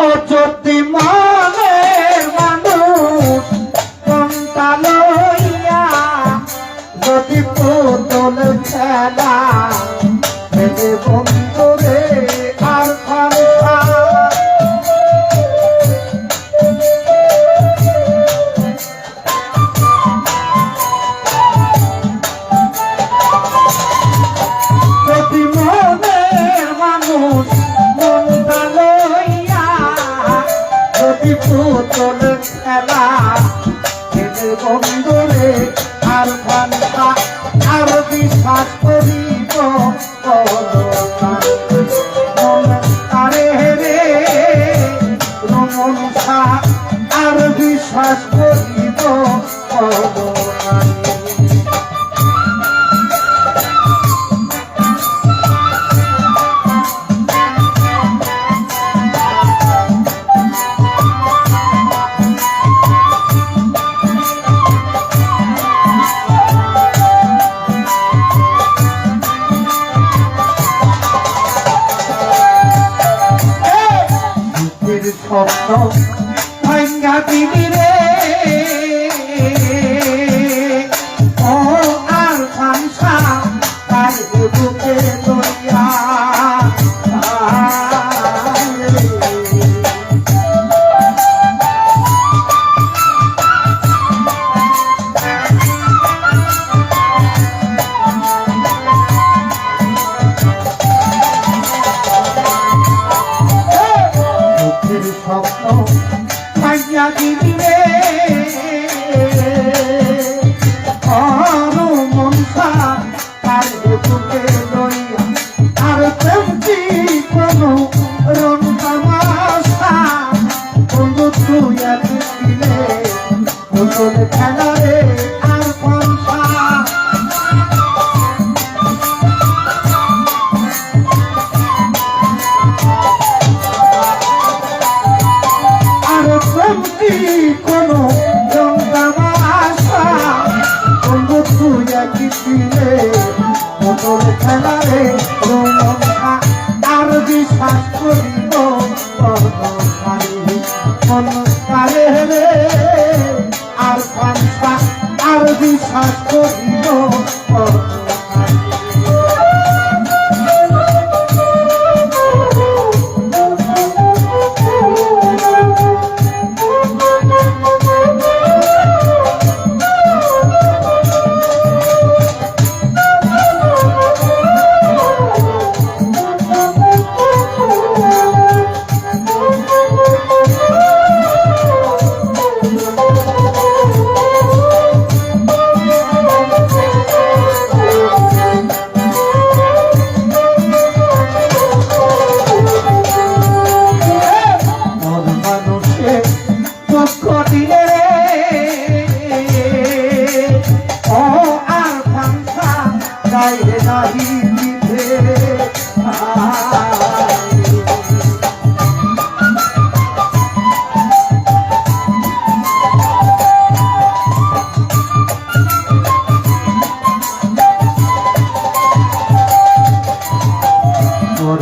অযতি মনের মানুষ কোনটা লইয়া যদি পুতুল খেলা দেবো মেলা। বন্ধু রে রে রে মোটর খেলা রে আর বিশ্বাস করিব আর আর বিশ্বাস করিব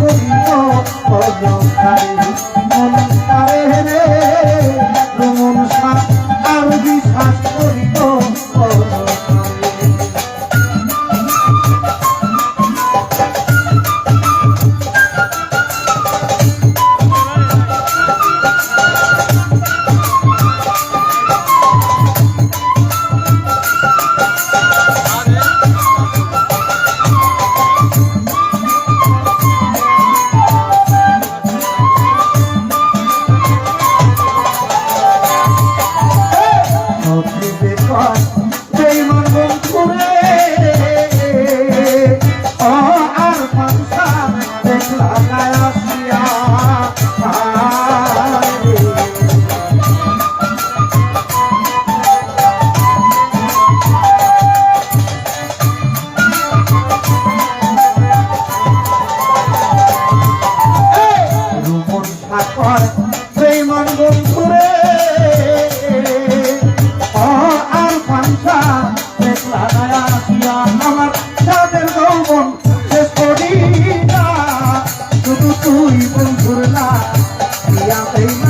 করিও পদ কারে মন কারে রে 两盒一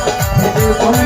I'm